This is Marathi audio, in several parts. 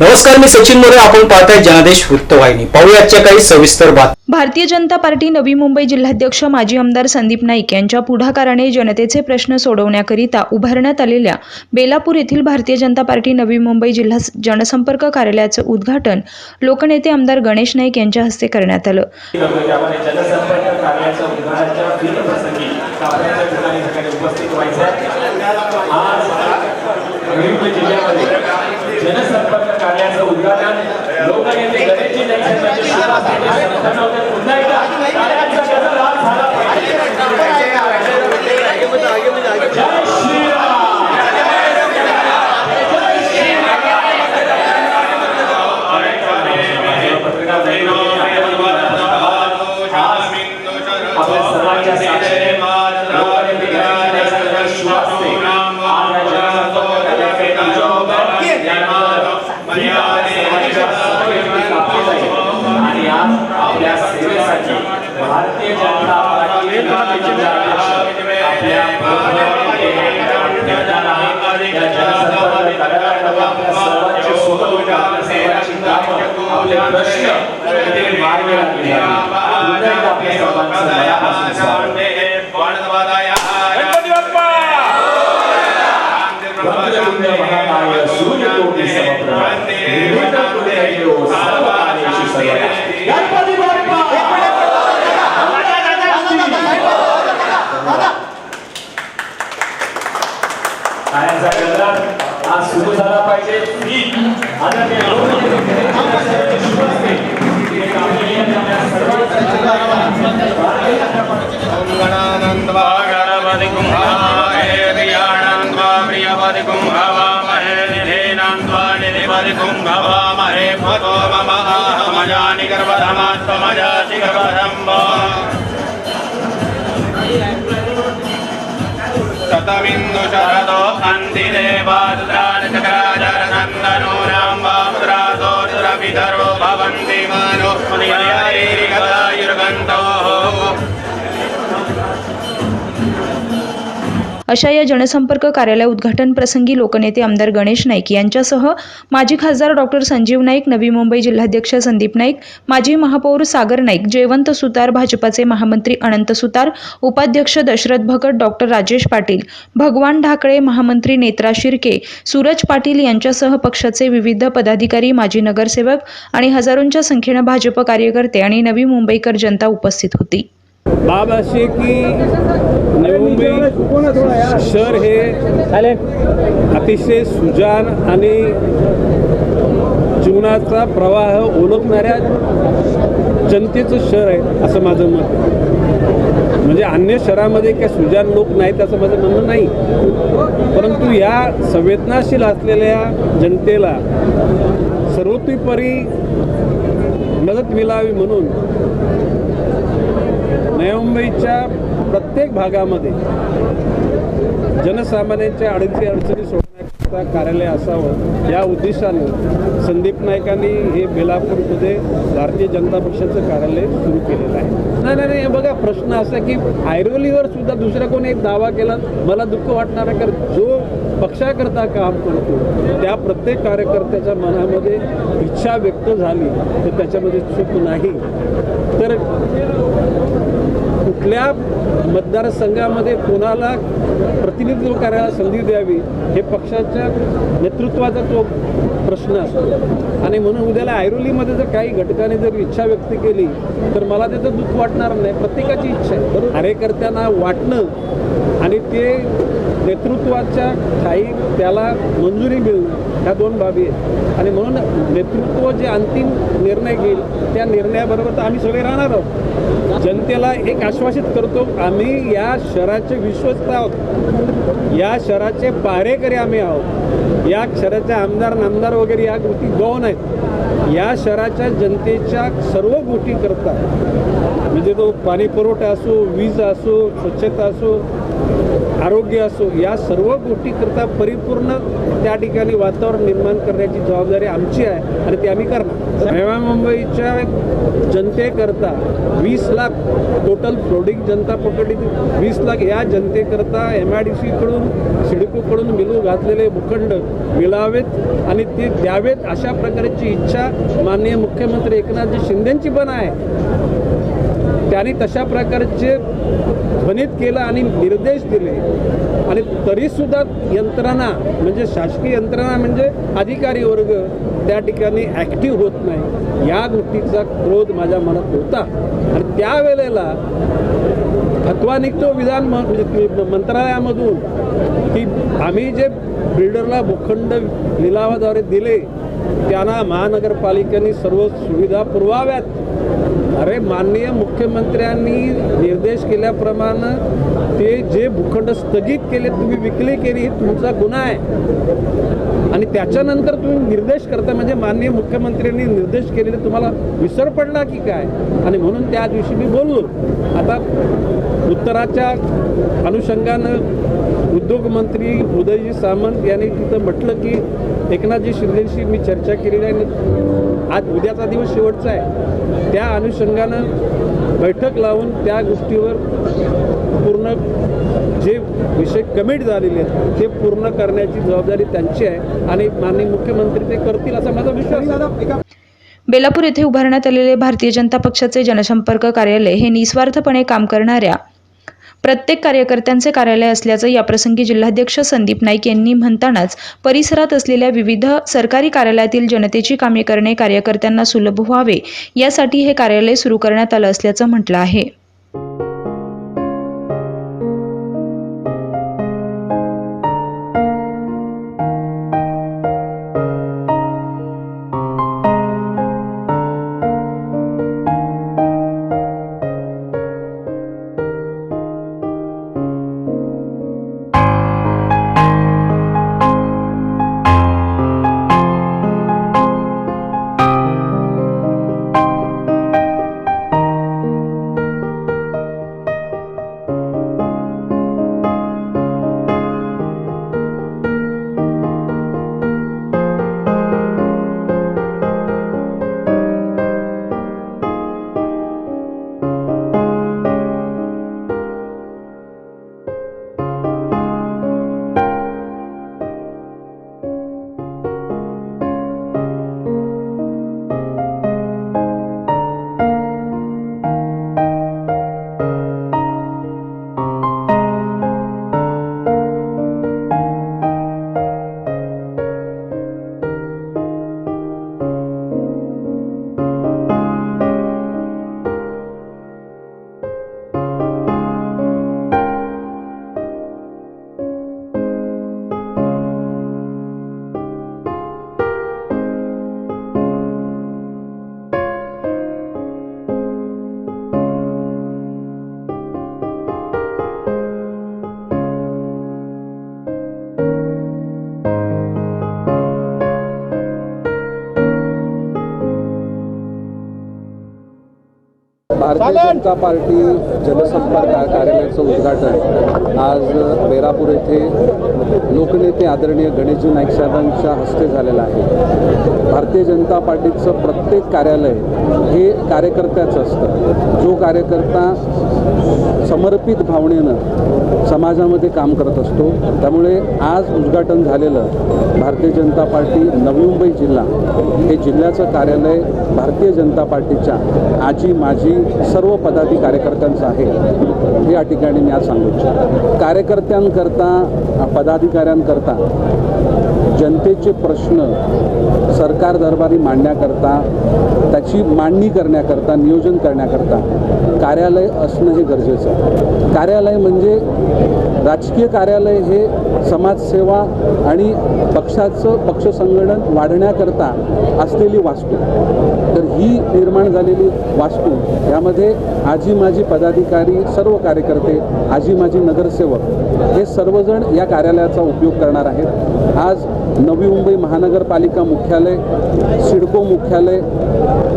नमस्कार मी सचिन मोरे. आपण पाहताय जनादेश वृत्तवाहिनी. पाहूया आजच्या काही सविस्तर बात भारतीय जनता पार्टी नवी मुंबई जिल्हाध्यक्ष माजी आमदार संदीप नाईक यांच्या पुढाकाराने जनतेचे प्रश्न सोडवण्याकरिता उभारण्यात आलेल्या बेलापूर येथील भारतीय जनता पार्टी नवी मुंबई जिल्हा जनसंपर्क कार्यालयाचं उद्घाटन लोकनेते आमदार गणेश नाईक यांच्या हस्ते करण्यात आलं. आपल्या सर्वांचे कामं, आपले प्रश्न मार्गी लागली आपल्या सूर्यकोटि समप्रभा निर्विघ्नं सर्वदा. शतबिन्दु शरदो अन्तिदेवादुद्रानचक्राजरनन्दनो राम्बामुद्रासो रुद्रपितरो भवन्ति मानो मुनियारीरिकदायुर्गन्तोः अशा या जनसंपर्क कार्यालय उद्घाटन प्रसंगी लोकनेते आमदार गणेश नाईक यांच्यासह माजी खासदार डॉक्टर संजीव नाईक नवी मुंबई जिल्हाध्यक्ष संदीप नाईक माजी महापौर सागर नाईक जयवंत सुतार भाजपाचे महामंत्री अनंत सुतार उपाध्यक्ष दशरथ भगत डॉक्टर राजेश पाटील भगवान ढाकळे महामंत्री नेत्रा शिर्के सूरज पाटील यांच्यासह पक्षाचे विविध पदाधिकारी माजी नगरसेवक आणि हजारोंच्या संख्येनं भाजप कार्यकर्ते आणि नवी मुंबईकर जनता उपस्थित होती. बाब अशी की नवी मुंबई शहर हे अतिशय सुजान आणि जीवनाचा प्रवाह ओळखणाऱ्या जनतेचं शहर आहे असं माझं मत म्हणजे अन्य शहरामध्ये काही सुजान लोक नाहीत असं माझं म्हणणं नाही. परंतु या संवेदनाशील असलेल्या जनतेला सर्वतोपरी मदत मिळावी म्हणून नवी मुंबईच्या प्रत्येक भागामध्ये जनसामान्यांच्या अडचणी अडचणी सोडण्याकरता कार्यालय असावं या उद्देशानं संदीप नाईकांनी हे बेलापूरमध्ये भारतीय जनता पक्षाचं कार्यालय सुरू केलेलं आहे. नाही नाही नाही बघा प्रश्न असा की ऐरोलीवर सुद्धा दुसरा कोणी एक दावा केला मला दुःख वाटणार आहे कारण जो पक्षाकरता काम करतो त्या प्रत्येक कार्यकर्त्याच्या मनामध्ये इच्छा व्यक्त झाली तर त्याच्यामध्ये चूक नाही. तर कुठल्या मतदारसंघामध्ये कोणाला प्रतिनिधित्व करायला संधी द्यावी हे पक्षाच्या नेतृत्वाचा तो प्रश्न असतो. आणि म्हणून उद्याला ऐरोलीमध्ये जर काही घटकाने जर इच्छा व्यक्त केली तर मला त्याचं दुःख वाटणार नाही. प्रत्येकाची इच्छा आहे. कार्यकर्त्यांना वाटणं आणि ते नेतृत्वाच्या ठाई त्याला मंजुरी मिळणं ह्या दोन बाबी आहेत. आणि म्हणून नेतृत्व जे अंतिम निर्णय घेईल त्या निर्णयाबरोबर तर आम्ही सगळे राहणार आहोत. जनतेला एक आश्वासित करतो आम्ही या शहराचे विश्वस्त आहोत. या शहराचे पारेकरी आम्ही आहोत. या शहराचे आमदार नामदार वगैरे या गोष्टी गौण आहेत. या शहराच्या जनतेच्या सर्व गोष्टी करतात. म्हणजे तो पाणी पुरवठा असो वीज असो स्वच्छता असो आरोग्य असो या सर्व गोष्टीकरता परिपूर्ण त्या ठिकाणी वातावरण निर्माण करण्याची जबाबदारी आमची आहे आणि ती आम्ही करणार. नव्या मुंबईच्या जनतेकरता वीस लाख टोटल फ्लोडिंग जनता पकडली. वीस लाख या जनतेकरता एम आय डी सीकडून सिडकोकडून मिलू घातलेले भूखंड मिळावेत आणि ते द्यावेत अशा प्रकारची इच्छा माननीय मुख्यमंत्री एकनाथजी शिंदेंची पण आहे. त्यांनी तशा प्रकारचे ध्वनित केलं आणि निर्देश दिले. आणि तरीसुद्धा यंत्रणा म्हणजे शासकीय यंत्रणा म्हणजे अधिकारी वर्ग त्या ठिकाणी ॲक्टिव्ह होत नाही. या गोष्टीचा क्रोध माझ्या मनात होता. आणि त्यावेळेला थकवा निघतो विधान म- म्हणजे मंत्रालयामधून की आम्ही जे बिल्डरला भूखंड लिलावाद्वारे दिले त्यांना महानगरपालिकेने सर्व सुविधा पुरवाव्यात. अरे माननीय मुख्यमंत्र्यांनी निर्देश केल्याप्रमाणे ते जे भूखंड स्थगित केले तुम्ही विकली केली ही तुमचा गुन्हा आहे. आणि त्याच्यानंतर तुम्ही निर्देश करता म्हणजे माननीय मुख्यमंत्र्यांनी निर्देश केलेले तुम्हाला विसर पडला की काय? आणि म्हणून त्या दिवशी मी बोललो. आता उत्तराच्या अनुषंगानं उद्योगमंत्री उदयजी सामंत यांनी तिथं म्हटलं की एकनाथजी शिंदेशी मी चर्चा केलेली आहे आणि आज उद्याचा दिवस शेवटचा आहे. त्या अनुषंगानं बैठक लावून त्या गोष्टीवर पूर्ण जे विषय कमिट झालेले आहेत ते पूर्ण करण्याची जबाबदारी त्यांची आहे आणि माननीय मुख्यमंत्री ते करतील असा माझा विश्वास बेलापूर येथे उभारण्यात आलेले भारतीय जनता पक्षाचे जनसंपर्क कार्यालय हे निस्वार्थपणे काम करणाऱ्या प्रत्येक कार्यकर्त्यांचे कार्यालय असल्याचं याप्रसंगी जिल्हाध्यक्ष संदीप नाईक यांनी म्हणतानाच परिसरात असलेल्या विविध सरकारी कार्यालयातील जनतेची कामे करणे कार्यकर्त्यांना सुलभ व्हावे यासाठी हे कार्यालय सुरू करण्यात आलं असल्याचं म्हटलं आहे. भारतीय जनता पार्टी जनसंपर्क कार्यालयाचं उद्घाटन. आज बेरापूर येथे लोकनेते आदरणीय गणेशजी नाईक साहेबांच्या हस्ते झालेलं आहे. भारतीय जनता पार्टीचं प्रत्येक कार्यालय हे कार्यकर्त्याचं असतं. जो कार्यकर्ता समर्पित भावनेनं समाजामध्ये काम करत असतो त्यामुळे आज उद्घाटन झालेलं भारतीय जनता पार्टी नवी मुंबई जिल्हा हे जिल्ह्याचं कार्यालय भारतीय जनता पार्टीच्या आजी माजी सर्व पदाधी कार्यकर्त्यांचं आहे. हे या ठिकाणी मी आज सांगू इच्छितो. कार्यकर्त्यांकरता पदाधिकाऱ्यांकरता जनतेचे प्रश्न सरकार दरबारी मांडण्याकरता त्याची मांडणी करण्याकरता नियोजन करण्याकरता कार्यालय असणं हे गरजेचं आहे. कार्यालय म्हणजे राजकीय कार्यालय हे समाजसेवा आणि पक्षाचं पक्ष संघटन वाढण्याकरता असलेली वास्तू. तर ही निर्माण झालेली वास्तू यामध्ये आजी माजी पदाधिकारी सर्व कार्यकर्ते आजी माजी नगरसेवक हे सर्वजण या कार्यालयाचा उपयोग करणार आहेत. आज नवी मुंबई महानगरपालिका मुख्यालय सिडको मुख्यालय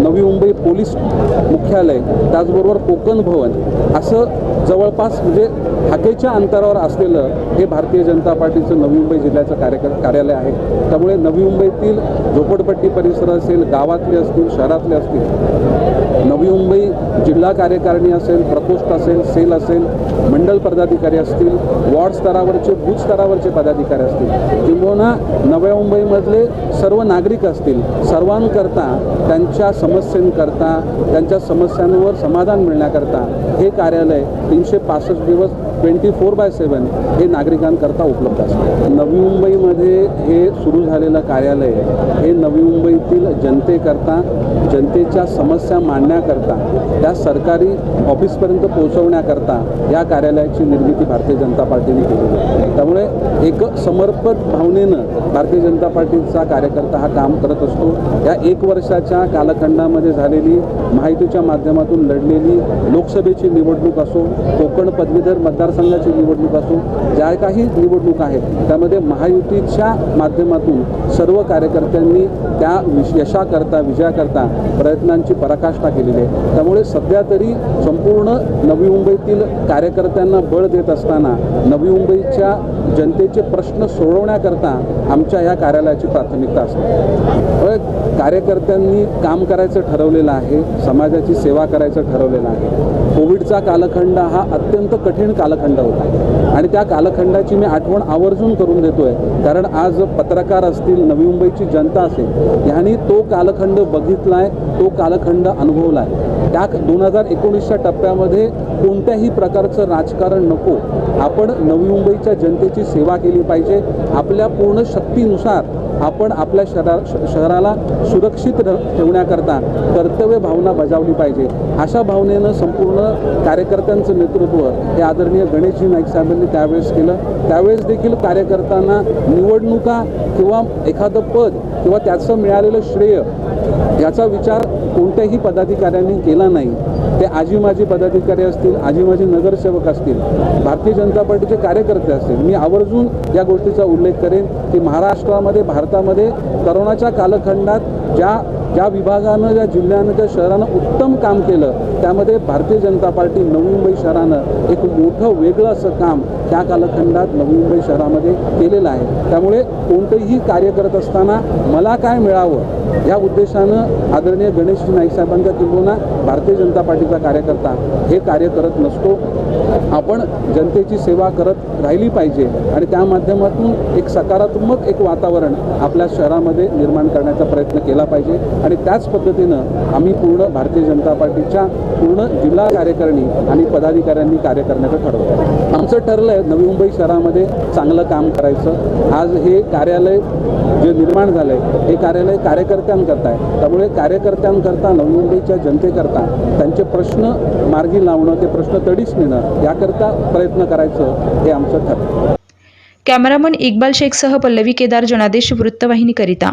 नवी मुंबई पोलीस मुख्यालय त्याचबरोबर कोकण भवन असं जवळपास म्हणजे हाकेच्या अंतरावर असलेलं हे भारतीय जनता पार्टीचं नवी मुंबई जिल्ह्याचं कार्य कार्यालय आहे. त्यामुळे नवी मुंबईतील झोपडपट्टी परिसर असेल गावातले असतील शहरातले असतील नवी मुंबई जिल्हा कार्यकारिणी असेल प्रकोष्ठ असेल सेल असेल मंडल पदाधिकारी असतील वॉर्ड स्तरावरचे बूथ स्तरावरचे पदाधिकारी असतील किंबहुना नव्या मुंबईमधले सर्व नागरिक असतील सर्वांकरता त्यांच्या समस्यांकरता त्यांच्या समस्यांवर समाधान मिळण्याकरता हे कार्यालय तीनशे पासष्ट दिवस ट्वेंटी फोर बाय सेवन हे नागरिकांकरता उपलब्ध असतं. नवी मुंबईमध्ये हे सुरू झालेलं कार्यालय हे नवी मुंबईतील जनतेकरता जनतेच्या समस्या मांडण्याकरता त्या सरकारी ऑफिसपर्यंत पोहोचवण्याकरता या कार्यालयाची निर्मिती भारतीय जनता पार्टीने केली आहे. त्यामुळे एक समर्पक भावनेनं भारतीय जनता पार्टीचा कार्यकर्ता हा काम करत असतो. या एक वर्षाच्या कालखंडामध्ये झालेली माहितीच्या माध्यमातून लढलेली लोकसभेची निवडणूक असो कोकण पदवीधर मतदारसंघाची निवडणूक असो ज्या काही निवडणूक आहेत त्यामध्ये महायुतीच्या माध्यमातून सर्व कार्यकर्त्यांनी त्या विश यशाकरता विजयाकरता प्रयत्नांची पराकाष्ठा केलेली आहे. त्यामुळे सध्या तरी संपूर्ण नवी मुंबईतील कार्यकर्त्यांना बळ देत असताना नवी मुंबईच्या जनतेचे प्रश्न सोडवण्याकरता आमच्या ह्या कार्यालयाची प्राथमिकता असते. कार्यकर्त्यांनी काम करायचं ठरवलेलं आहे समाजाची सेवा करायचं ठरवलेलं आहे. कोविडचा कालखंड हा अत्यंत कठीण कालखंड होता. आणि त्या कालखंडाची मी आठवण आवर्जून करून देतोय. कारण आज पत्रकार असतील नवी मुंबईची जनता असेल यांनी तो कालखंड बघितलाय तो कालखंड अनुभवलाय. त्या दोन हजार एकोणीसच्या टप्प्यामध्ये कोणत्याही प्रकारचं राजकारण नको. आपण नवी मुंबईच्या जनतेची सेवा केली पाहिजे. आपल्या पूर्ण शक्तीनुसार आपण आपल्या शहरा श- शहराला सुरक्षित ठेवण्याकरता कर्तव्य भावना बजावली पाहिजे. अशा भावनेनं संपूर्ण कार्यकर्त्यांचं नेतृत्व हे आदरणीय गणेशजी नाईक साहेबांनी त्यावेळेस केलं. त्यावेळेस देखील कार्यकर्त्यांना निवडणुका किंवा एखादं पद किंवा त्याचं मिळालेलं श्रेय याचा विचार कोणत्याही पदाधिकाऱ्यांनी केला नाही. ते आजी माझी पदाधिकारी असतील आजी माझी नगरसेवक असतील भारतीय जनता पार्टीचे कार्यकर्ते असतील. मी आवर्जून या गोष्टीचा उल्लेख करेन की महाराष्ट्रामध्ये भारतामध्ये करोनाच्या कालखंडात ज्या ज्या विभागानं ज्या जिल्ह्यानं त्या शहरानं उत्तम काम केलं त्यामध्ये भारतीय जनता पार्टी नवी मुंबई शहरानं एक मोठं वेगळं असं काम त्या कालखंडात नवी मुंबई शहरामध्ये केलेलं आहे. त्यामुळे कोणतंही कार्य करत असताना मला काय मिळावं या उद्देशानं आदरणीय गणेशजी नाईक साहेबांचा किंबहुना भारतीय जनता पार्टीचा कार्यकर्ता हे कार्य करत नसतो. आपण जनतेची सेवा करत राहिली पाहिजे. आणि त्या माध्यमातून एक सकारात्मक एक वातावरण आपल्या शहरामध्ये निर्माण करण्याचा प्रयत्न केला पाहिजे. आणि त्याच पद्धतीनं आम्ही पूर्ण भारतीय जनता पार्टीच्या पूर्ण जिल्हा कार्यकारिणी आणि पदाधिकाऱ्यांनी कार्य करण्याचं ठरवलं. आमचं ठरलं आहे नवी मुंबई शहरामध्ये चांगलं काम करायचं. आज हे कार्यालय जे निर्माण झालं आहे हे कार्यालय कार्यकर्त्यांकरता आहे. त्यामुळे कार्यकर्त्यांकरता नवी मुंबईच्या जनतेकरता त्यांचे प्रश्न मार्गी लावणं ते प्रश्न तडीस नेणं याकरता प्रयत्न करायचं हे आमचं ठरलं. कॅमेरामन इक्बाल शेखसह पल्लवी केदार जनादेश वृत्तवाहिनीकरिता